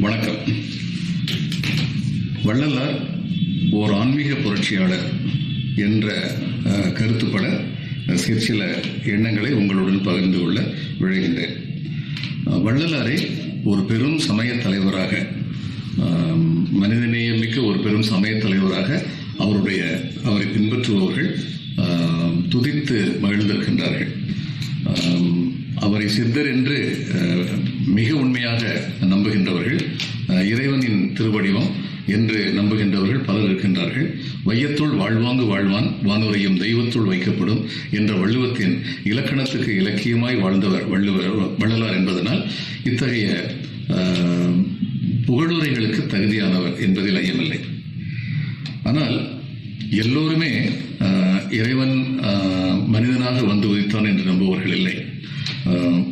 வணக்கம். வள்ளலார் ஓர் ஆன்மீக புரட்சியாளர் என்ற கருத்துப்பட சிற்சில எண்ணங்களை உங்களுடன் பகிர்ந்து கொள்ள விழைகின்றேன். வள்ளலாரை ஒரு பெரும் சமய தலைவராக மனிதநேயமிக்க ஒரு பெரும் சமய தலைவராக அவருடைய அவரை பின்பற்றுபவர்கள் துதித்து மகிழ்ந்திருக்கின்றார்கள். அவரை சித்தர் என்று மிக உண்மையாக நம்புகின்றவர்கள் இறைவனின் திருவடிவம் என்று நம்புகின்றவர்கள் பலர் இருக்கின்றார்கள். வையத்துள் வாழ்வாங்கு வாழ்வான் வானுரையும் தெய்வத்துள் வைக்கப்படும் என்ற வள்ளுவத்தின் இலக்கணத்துக்கு இலக்கியமாய் வாழ்ந்தவர் வள்ளுவர் வள்ளலார் என்பதனால் இத்தகைய புகழுரைகளுக்கு தகுதியானவர் என்பதில் ஐயமில்லை. ஆனால் எல்லோருமே இறைவன் மனிதனாக வந்து உதித்தான் என்று நம்புபவர்கள் இல்லை.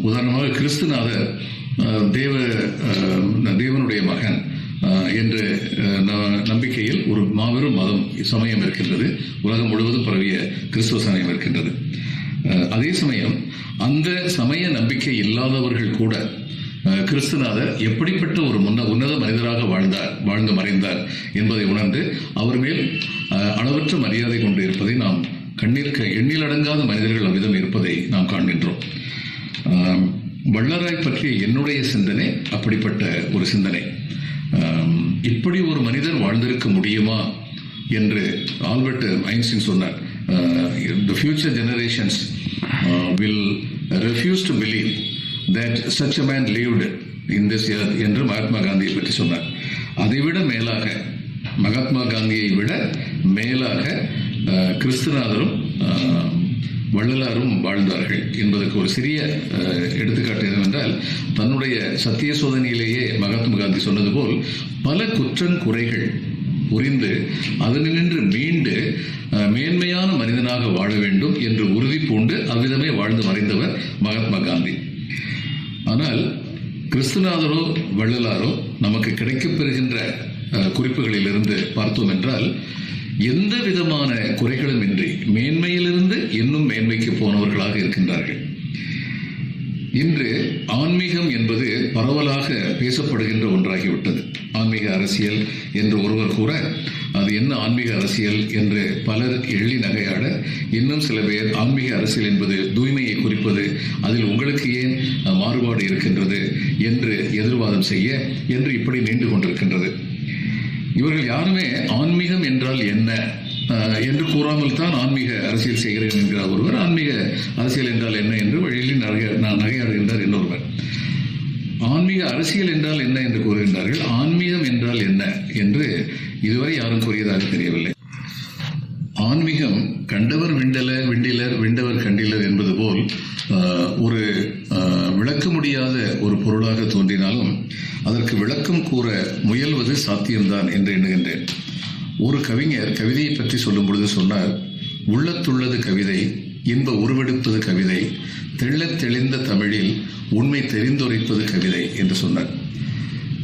உதாரணமாக கிறிஸ்துநாதர் தேவ தேவனுடைய மகன் என்று ந- நம்பிக்கையில் ஒரு மாபெரும் மதம் சமயம் இருக்கின்றது. உலகம் முழுவதும் பரவிய கிறிஸ்துவ சமயம் இருக்கின்றது. அதே சமயம் அந்த சமய நம்பிக்கை இல்லாதவர்கள் கூட கிறிஸ்துநாதர் எப்படிப்பட்ட ஒரு முன்ன உன்னத மனிதராக வாழ்ந்தார் வாழ்ந்து மறைந்தார் என்பதை உணர்ந்து அவர் மேல் அளவற்ற மரியாதை கொண்டு இருப்பதை நாம் கண்ணிற்கு எண்ணிலடங்காத மனிதர்கள் அவ்விதம் இருப்பதை நாம் காண்கின்றோம். வள்ளராய் பற்றிய என்னுடைய சிந்தனை அப்படிப்பட்ட ஒரு சிந்தனை. இப்படி ஒரு மனிதர் வாழ்ந்திருக்க முடியுமா என்று ஆல்பர்ட் ஐன்ஸ்டீன் சொன்னார். The future generations will refuse to believe that such a man lived in this year என்று மகாத்மா காந்தியை பற்றி சொன்னார். அதைவிட மேலாக மகாத்மா காந்தியை விட மேலாக கிறிஸ்துநாதரும் வள்ளலாரும் வாழ்ந்தார்கள் என்பதற்கு ஒரு சிறிய எடுத்துக்காட்டு என்னவென்றால் தன்னுடைய சத்திய சோதனையிலேயே மகாத்மா காந்தி சொன்னது போல் பல குற்றங் குறைகள் புரிந்து அதனின்று மீண்டு மேன்மையான மனிதனாக வாழ வேண்டும் என்று உறுதி பூண்டு அவ்விதமே வாழ்ந்து மறைந்தவர் மகாத்மா காந்தி. ஆனால் விஸ்வநாதரோ வள்ளலாரோ நமக்கு கிடைக்கப்பெறுகின்ற அஹ், குறிப்புகளிலிருந்து பார்த்தோம் என்றால் எந்த விதமான குறைகளும் இன்றி மேன்மையிலிருந்து இன்னும் மேன்மைக்கு போனவர்களாக இருக்கின்றார்கள். இன்று ஆன்மீகம் என்பது பரவலாக பேசப்படுகின்ற ஒன்றாகிவிட்டது. ஆன்மீக அரசியல் என்று ஒருவர் கூற அது என்ன ஆன்மீக அரசியல் என்று பலர் எள்ளி நகையாட இன்னும் சில பேர் ஆன்மீக அரசியல் என்பது தூய்மையை குறிப்பது அதில் உங்களுக்கு ஏன் மாறுபாடு இருக்கின்றது என்று எதிர்வாதம் செய்ய என்று இப்படி நீண்டு கொண்டிருக்கின்றது. இவர்கள் யாருமே ஆன்மீகம் என்றால் என்ன? என்று கூறாமல் தான் ஆன்மீக அரசியல் செய்கிறேன் என்கிறார் ஒருவர். ஆன்மீக அரசியல் என்றால் என்ன என்று வழியில் நகையாடுகின்றார் இன்னொருவர். ஆன்மீக அரசியல் என்றால் என்ன என்று கூறுகின்றார்கள்? ஆன்மீகம் என்று இதுவரை யாரும் கூறியதாக தெரியவில்லை. ஆன்மீகம் கண்டவர் விண்டல விண்டிலர் விண்டவர் கண்டிலர் என்பது போல் ஒரு விளக்க முடியாத ஒரு பொருளாக தோன்றினாலும் அதற்கு விளக்கம் கூற முயல்வது சாத்தியம்தான் என்று எண்ணுகின்றேன். ஒரு கவிஞர் கவிதையை பற்றி சொல்லும் பொழுது சொன்னார் உள்ளத்துள்ளது கவிதை இன்ப உருவெடுப்பது கவிதை தெள்ளத் தெளிந்த தமிழில் உண்மை தெரிந்துரைப்பது கவிதை என்று சொன்னார்.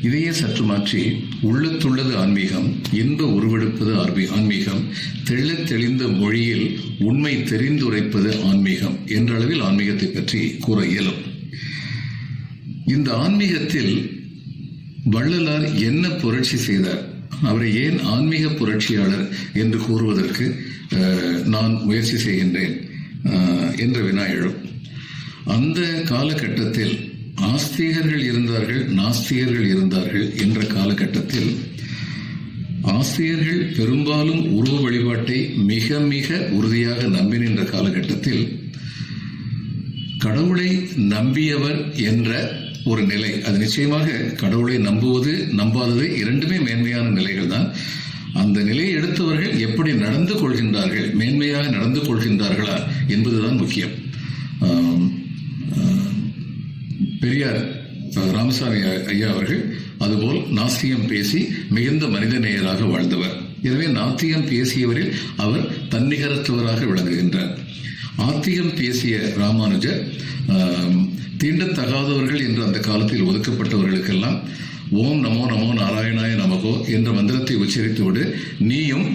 இதையே சற்று மாற்றி உள்ளத்துள்ளது ஆன்மீகம் இன்ப உருவெடுப்பது ஆன்மீகம் தெள்ள தெளிந்த மொழியில் உண்மை தெரிந்துரைப்பது ஆன்மீகம் என்ற அளவில் ஆன்மீகத்தை பற்றி கூற இயலும். இந்த ஆன்மீகத்தில் வள்ளலார் என்ன புரட்சி செய்தார்? அவரை ஏன் ஆன்மீக புரட்சியாளர் என்று கூறுவதற்கு அஹ், நான் முயற்சி செய்கின்றேன் என்ற வினா எழும். அந்த காலகட்டத்தில் ஆஸ்திகர்கள் இருந்தார்கள் நாஸ்திகர்கள் இருந்தார்கள் என்ற காலகட்டத்தில் ஆஸ்திகர்கள் பெரும்பாலும் உருவ வழிபாட்டை மிக மிக உறுதியாக நம்பி நின்ற காலகட்டத்தில் கடவுளை நம்பியவர் என்ற ஒரு நிலை. அது நிச்சயமாக கடவுளை நம்புவது நம்பாதது இரண்டுமே மேன்மையான நிலைகள் தான். அந்த நிலையை எடுத்தவர்கள் எப்படி நடந்து கொள்கின்றார்கள் மேன்மையாக நடந்து கொள்கின்றார்களா என்பதுதான் முக்கியம். ராமசாமி ஐயா அவர்கள் அதுபோல் நாஸ்தியம் பேசி மிகுந்த மனிதநேயராக வாழ்ந்தவர். எனவே நாத்தியம் பேசியவரில் அவர் தன்னிகரற்றவராக விளங்குகின்றார். ஆத்தியம் பேசிய ராமானுஜர் தீண்டத்தகாதவர்கள் என்று அந்த காலத்தில் ஒதுக்கப்பட்டவர்களுக்கெல்லாம் ஓம் நமோ நமோ நாராயணாய நமகோ என்ற மந்திரத்தை உச்சரித்துவிடு. நீயும்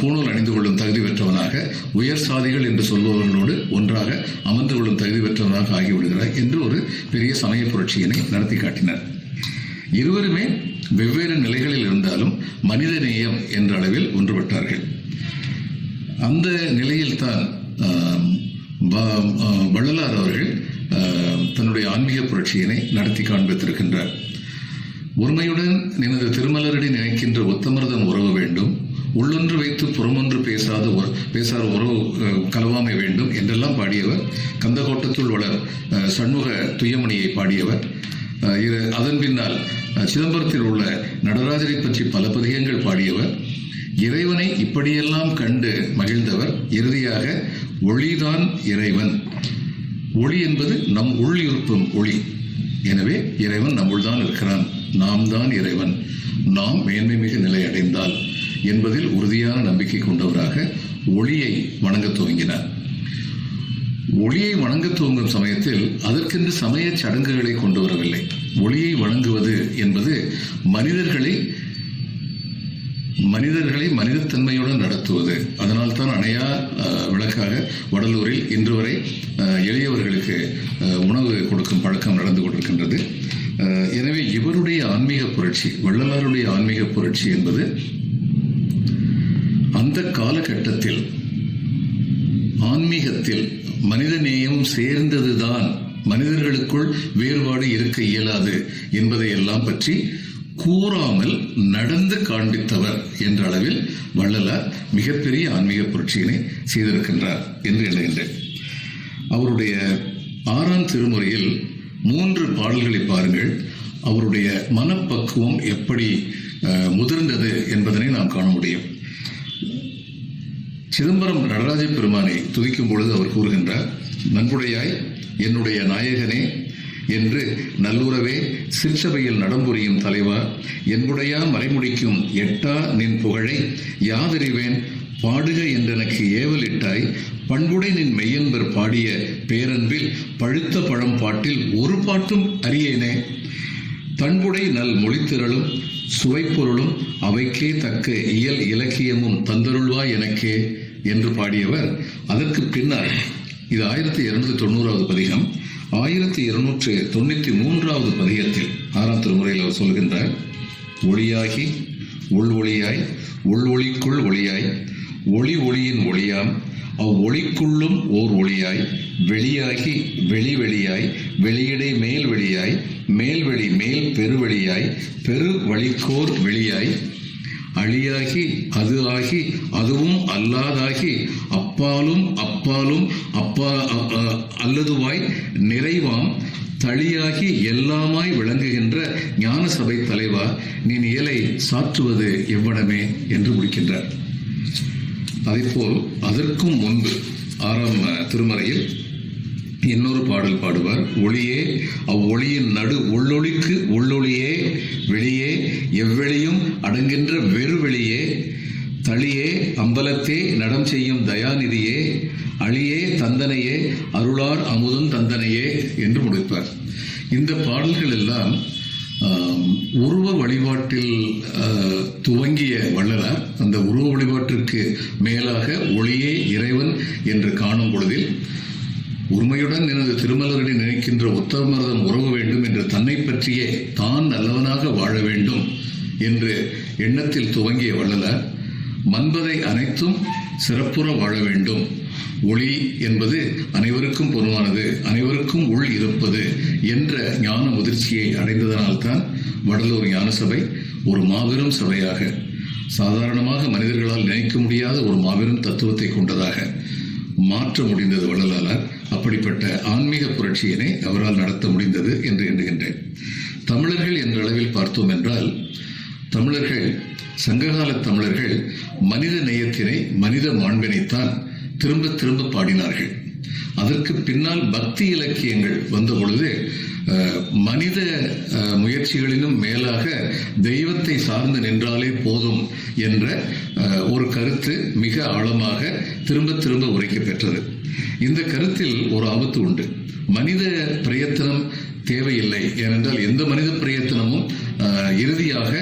பூணூல் அணிந்து கொள்ளும் தகுதி பெற்றவனாக உயர் சாதிகள் என்று சொல்பவர்களோடு ஒன்றாக அமர்ந்து கொள்ளும் தகுதி பெற்றவனாக ஆகிவிடுகிறாய் என்று ஒரு பெரிய சமய புரட்சியினை நடத்தி காட்டினார். இருவருமே வெவ்வேறு நிலைகளில் இருந்தாலும் மனித நேயம் என்ற அளவில் ஒன்றுபட்டார்கள். அந்த நிலையில்தான் வள்ளலார் அவர்கள் தன்னுடைய ஆன்மீக புரட்சியினை நடத்தி காண்பித்திருக்கின்றார். ஒருமையுடன் நினது திருமலரடி நினைக்கின்ற உத்தமர்தம் உறவு வேண்டும். உள்ளொன்று வைத்து புறமொன்று பேசாத உற- பேசாத உறவு கலவாமை வேண்டும் என்றெல்லாம் பாடியவர். கந்தகோட்டத்துள் வளர் சண்முக துயமணியை பாடியவர். இது- அதன் பின்னால் சிதம்பரத்தில் உள்ள நடராஜரை பற்றி பல பதிகங்கள் பாடியவர். இறைவனை இப்படியெல்லாம் கண்டு மகிழ்ந்தவர். இறுதியாக ஒளிதான் இறைவன். ஒளி என்பது நம் உள் இருக்கும் ஒளி. எனவே இறைவன் நம்முள் தான் இருக்கிறான். நாம் தான் இறைவன். நாம் மேன்மை மிகு நிலை அடைந்தால் என்பதில் உறுதியான நம்பிக்கை கொண்டவராக ஒளியை வணங்க துவங்கினார். ஒளியை வணங்க துவங்கும் சமயத்தில் அதற்கென்று சமய சடங்குகளை கொண்டு வரவில்லை. ஒளியை வணங்குவது என்பது மனிதர்களை மனிதர்களை மனிதத்தன்மையுடன் நடத்துவது. அதனால் தான் அணையா விளக்காக வடலூரில் இன்று வரை அஹ், எளியவர்களுக்கு அஹ், உணவு கொடுக்கும் பழக்கம் நடந்து கொண்டிருக்கின்றது. எனவே இவருடைய ஆன்மீக புரட்சி வள்ளலாருடைய ஆன்மீக புரட்சி என்பது அந்த காலகட்டத்தில் ஆன்மீகத்தில் மனிதநேயம் சேர்ந்ததுதான். மனிதர்களுக்குள் வேறுபாடு இருக்க இயலாது என்பதை எல்லாம் பற்றி கூறாமல் நடந்து காண்பித்தவர் என்ற அளவில் வள்ளலார் மிகப்பெரிய ஆன்மீக புரட்சியினை செய்திருக்கின்றார் என்று எண்ணுகின்றேன். அவருடைய ஆறாம் திருமுறையில் மூன்று பாடல்களை பாருங்கள். அவருடைய மனப்பக்குவம் எப்படி முதிர்ந்தது என்பதனை நாம் காண முடியும். சிதம்பரம் நடராஜ பெருமானை துதிக்கும் பொழுது அவர் கூறுகின்றார் நன்குடையாய் என்னுடைய நாயகனே என்று நல்லுறவே சிற்சபையில் நடம்புரியும் தலைவா என்புடையா மறைமுடிக்கும் எட்டா நின் புகழை யாதறிவேன்? பாடுக என்றெனக்கு ஏவலிட்டாய் பண்புடை நின் மெய்யன்பர் பாடிய பேரன்பில் பழுத்த பழம் பாட்டில் ஒரு பாட்டும் அறியேனே? தன்புடை நல் மொழித்திரளும் சுவைப்பொருளும் அவைக்கே தக்க இயல் இலக்கியமும் தந்தருள்வாய் எனக்கே? என்று பாடியவர் அதற்கு பின்னால் இது ஆயிரத்தி இருநூத்தி தொண்ணூறாவது பதிகம். ஆயிரத்தி இருநூற்று தொண்ணூத்தி மூன்றாவது பதிகத்தில் ஆறாம் திருமுறையில் அவர் சொல்கின்றார் ஒளியாகி உள் ஒளியாய் உள் ஒளிக்குள் ஒளியாய் ஒளி ஒளியின் ஒளியாம் அவ்வொளிக்குள்ளும் ஓர் ஒளியாய் வெளியாகி வெளி வெளியாய் வெளியிடை மேல் வெளியாய் மேல்வெளி மேல் பெருவெளியாய் பெரு வழிக்கோர் வெளியாய் அழியாகி அது ஆகி அதுவும் அல்லாதாகி அப்பாலும் அப்பாலும் அப்பா அல்லதுவாய் நிறைவாம் தளியாகி எல்லாமாய் விளங்குகின்ற ஞான சபை தலைவா நீ இயலை சாற்றுவது எவ்வளமே என்று முடிக்கின்றார். அதேபோல் அதற்கும் முன்பு ஆறாம் திருமறையில் இன்னொரு பாடல் பாடுவார். ஒளியே அவ்வொளியின் நடு உள்ளொளிக்கு உள்ளொளியே வெளியே எவ்வெளியும் அடங்கின்ற வெறுவெளியே தளியே அம்பலத்தே நடம் செய்யும் தயாநிதியே அழியே தந்தனையே அருளார் அமுதன் தந்தனையே என்று முடிப்பார். இந்த பாடல்கள் எல்லாம் உருவ வழிபாட்டில் துவங்கிய வள்ளலார் அந்த உருவ வழிபாட்டிற்கு மேலாக ஒளியே இறைவன் என்று காணும் பொழுதில் உண்மையுடன் எனது திருமலரடி நினைக்கின்ற உத்தமரதம் உறவு வேண்டும் என்று தன்னை பற்றியே தான் நல்லவனாக வாழ வேண்டும் என்று எண்ணத்தில் துவங்கிய வள்ளலார் மன்பதை அனைத்தும் சிறப்புற வாழ வேண்டும். ஒளி என்பது அனைவருக்கும் பொதுவானது அனைவருக்கும் உள் இருப்பது என்ற ஞான முதிர்ச்சியை அடைந்ததனால்தான் வடலூர் ஞான சபை ஒரு மாபெரும் சபையாக சாதாரணமாக மனிதர்களால் நினைக்க முடியாத ஒரு மாபெரும் தத்துவத்தை கொண்டதாக மாற்ற முடிந்தது வள்ளலாளர் அப்படிப்பட்ட ஆன்மீக புரட்சியினை அவரால் நடத்த முடிந்தது என்று எண்ணுகின்றேன். தமிழர்கள் என்ற அளவில் பார்த்தோம் என்றால் தமிழர்கள் சங்ககால தமிழர்கள் மனித நேயத்தினை மனித மாண்பினைத்தான் திரும்ப திரும்ப பாடினார்கள். அதற்கு பின்னால் பக்தி இலக்கியங்கள் வந்த பொழுது மனித அஹ், முயற்சிகளிலும் மேலாக தெய்வத்தை சார்ந்து நின்றாலே போதும் என்ற அஹ், ஒரு கருத்து மிக ஆழமாக திரும்ப திரும்ப உரைக்கப்பெற்றது. இந்த கருத்தில் ஒரு ஆபத்து உண்டு. மனித பிரயத்தனம் தேவையில்லை. ஏனென்றால் எந்த மனித பிரயத்தனமும் இறுதியாக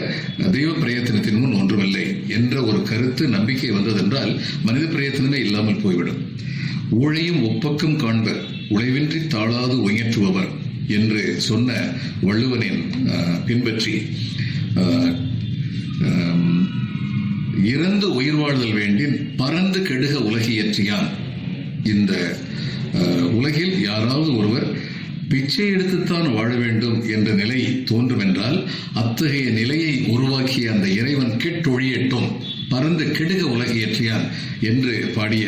தெய்வ பிரயத்தனத்தின் முன் ஒன்றுமில்லை என்ற ஒரு கருத்து நம்பிக்கை வந்ததென்றால் மனித பிரயத்தனமே இல்லாமல் போய்விடும். ஊழையும் ஒப்பக்கம் காண்பர் உழைவின்றி தாழாது உயற்றுபவர் என்று சொன்ன வள்ளுவனின் பின்பற்றி இறந்து உயிர் வாழ்தல் வேண்டி பறந்து கெடுக உலகியற்றியான் இந்த அஹ், உலகில் யாராவது ஒருவர் பிச்சை எடுத்துத்தான் வாழ வேண்டும் என்ற நிலை தோன்றுமென்றால் அத்தகைய நிலையை உருவாக்கிய அந்த இறைவன் கெட்டொழியட்டும் பறந்து கெடுக உலகியற்றியான் என்று பாடிய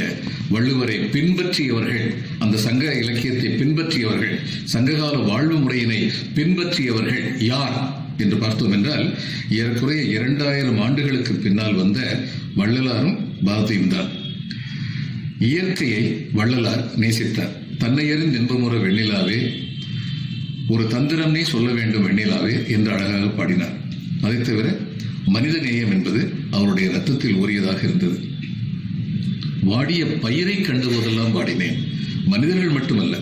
வள்ளுவரை பின்பற்றியவர்கள் அந்த சங்க இலக்கியத்தை பின்பற்றியவர்கள் சங்ககால வாழ்வு முறையினை பின்பற்றியவர்கள் யார் என்று பார்த்தோம் என்றால் ஏறக்குறைய இரண்டாயிரம் ஆண்டுகளுக்கு பின்னால் வந்த வள்ளலாரும் பாரதியும் தான் இயற்கையை வள்ளலார் நேசித்தார். தன்னை இன்பமுற வெண்ணிலாவே ஒரு தந்திரம் நீ சொல்ல வேண்டும் வெண்ணிலாவே என்று அழகாக பாடினார். அதை தவிர மனித நேயம் என்பது அவருடைய ரத்தத்தில் ஊறியதாக இருந்தது. வாடிய பயிரை கண்டுபோதெல்லாம் பாடினேன் மனிதர்கள் மட்டுமல்ல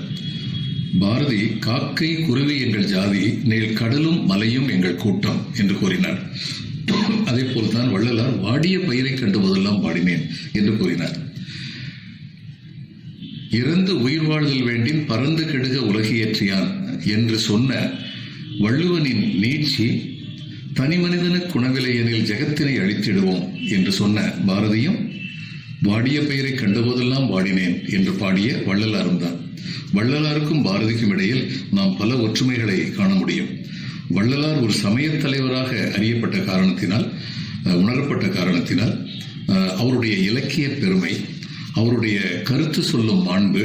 பாரதி காக்கை குருவி எங்கள் ஜாதி நேல் கடலும் மலையும் எங்கள் கூட்டம் என்று கூறினார். அதே போல்தான் வள்ளலார் வாடிய பயிரை கண்டுபோதெல்லாம் பாடினேன் என்று கூறினார். இறந்து உயிர் வாழ்தல் வேண்டின் பறந்து கெடுக உலகியற்றியான் என்று சொன்ன வள்ளுவனின் நீட்சி தனி மனிதனுக்கு குணவிலையெனில் ஜெகத்தினை அழித்திடுவோம் என்று சொன்ன பாரதியும் வாடிய பெயரை கண்டபோதெல்லாம் வாடினேன் என்று பாடிய வள்ளலாரும் தான். வள்ளலாருக்கும் பாரதிக்கும் இடையில் நாம் பல ஒற்றுமைகளை காண முடியும். வள்ளலார் ஒரு சமயத் தலைவராக அறியப்பட்ட காரணத்தினால் உணரப்பட்ட காரணத்தினால் அவருடைய இலக்கிய பெருமை அவருடைய கருத்து சொல்லும் மாண்பு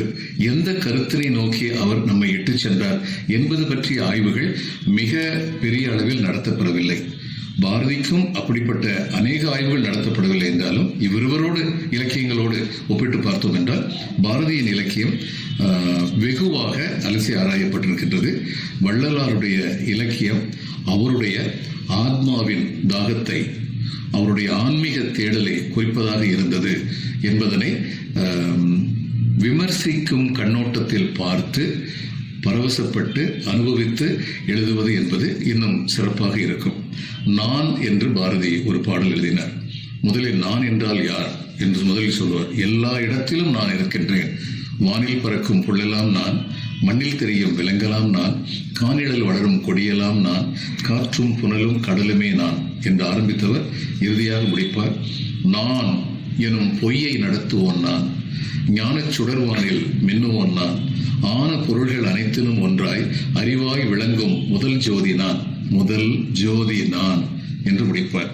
எந்த கருத்தினை நோக்கி அவர் நம்மை இட்டு சென்றார் என்பது பற்றிய ஆய்வுகள் மிக பெரிய அளவில் நடத்தப்படவில்லை. பாரதிக்கும் அப்படிப்பட்ட அநேக ஆய்வுகள் நடத்தப்படவில்லை என்றாலும் இவ்விருவரோடு இலக்கியங்களோடு ஒப்பிட்டு பார்த்தோம் என்றால் பாரதியின் இலக்கியம் வெகுவாக அலசி ஆராயப்பட்டிருக்கின்றது. வள்ளலாருடைய இலக்கியம் அவருடைய ஆத்மாவின் தாகத்தை அவருடைய ஆன்மீக தேடலை குறிப்பதாக இருந்தது என்பதனை விமர்சிக்கும் கண்ணோட்டத்தில் பார்த்து பரவசப்பட்டு அனுபவித்து எழுதுவது என்பது இன்னும் சிறப்பாக இருக்கும். நான் என்று பாரதி ஒரு பாடல் எழுதினார். முதலில் நான் என்றால் யார்? என்று முதலில் சொல்வார். எல்லா இடத்திலும் நான் இருக்கின்றேன். வானில் பறக்கும் புள்ளெல்லாம் நான் மண்ணில் தெரியும் விலங்கலாம் நான் கானிழல் வளரும் கொடியெல்லாம் நான் காற்றும் புனலும் கடலுமே நான் என்று ஆரம்பித்தவர் இறுதியாக முடிப்பார். நான் எனும் பொய்யை நடத்துவோன் நான் ஞானச் சுடர்வானில் மின்னுவோன் நான் ஆன பொருள்கள் அனைத்திலும் ஒன்றாய் அறிவாய் விளங்கும் முதல் ஜோதி நான் முதல் ஜோதி நான் என்று முடிப்பார்.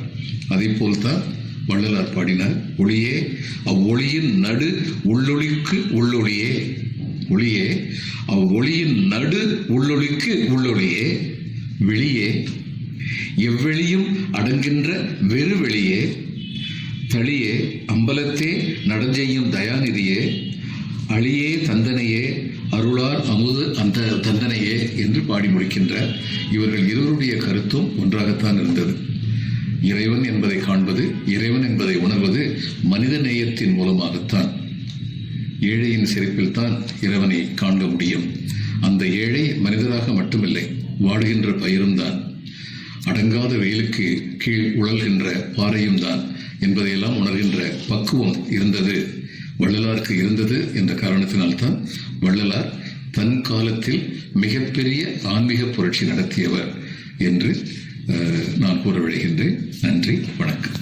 அதே போல்தான் வள்ளலார் பாடினார் ஒளியே அவ்வொளியின் நடு உள்ளொளிக்கு உள்ளொளியே ஒளியே அவ்வொளியின் நடு உள்ளொளிக்கு உள்ளொளியே வெளியே எவ்வெளியும் அடங்குகின்ற வெறு வெளியே தளியே அம்பலத்தே நடஞ்செய்யும் தயாநிதியே அழியே தந்தனையே அருளார் அமுது அந்த தந்தனையே என்று பாடி முடிக்கின்ற இவர்கள் இருவருடைய கருத்தும் ஒன்றாகத்தான் இருந்தது. இறைவன் என்பதை காண்பது இறைவன் என்பதை உணர்வது மனித நேயத்தின் மூலமாகத்தான். ஏழையின் சிரிப்பில் தான் இறைவனை காண்க முடியும். அந்த ஏழை மனிதராக மட்டுமில்லை வாடுகின்ற பயிரும் தான். அடங்காத வெயிலுக்கு கீழ் உழல்கின்ற பாறையும் தான் என்பதையெல்லாம் உணர்கின்ற பக்குவம் இருந்தது. வள்ளலாருக்கு இருந்தது என்ற காரணத்தினால்தான் வள்ளலார் தன் காலத்தில் மிகப்பெரிய ஆன்மீக புரட்சி நடத்தியவர் என்று நான் கூற விழைகின்றேன். நன்றி வணக்கம்.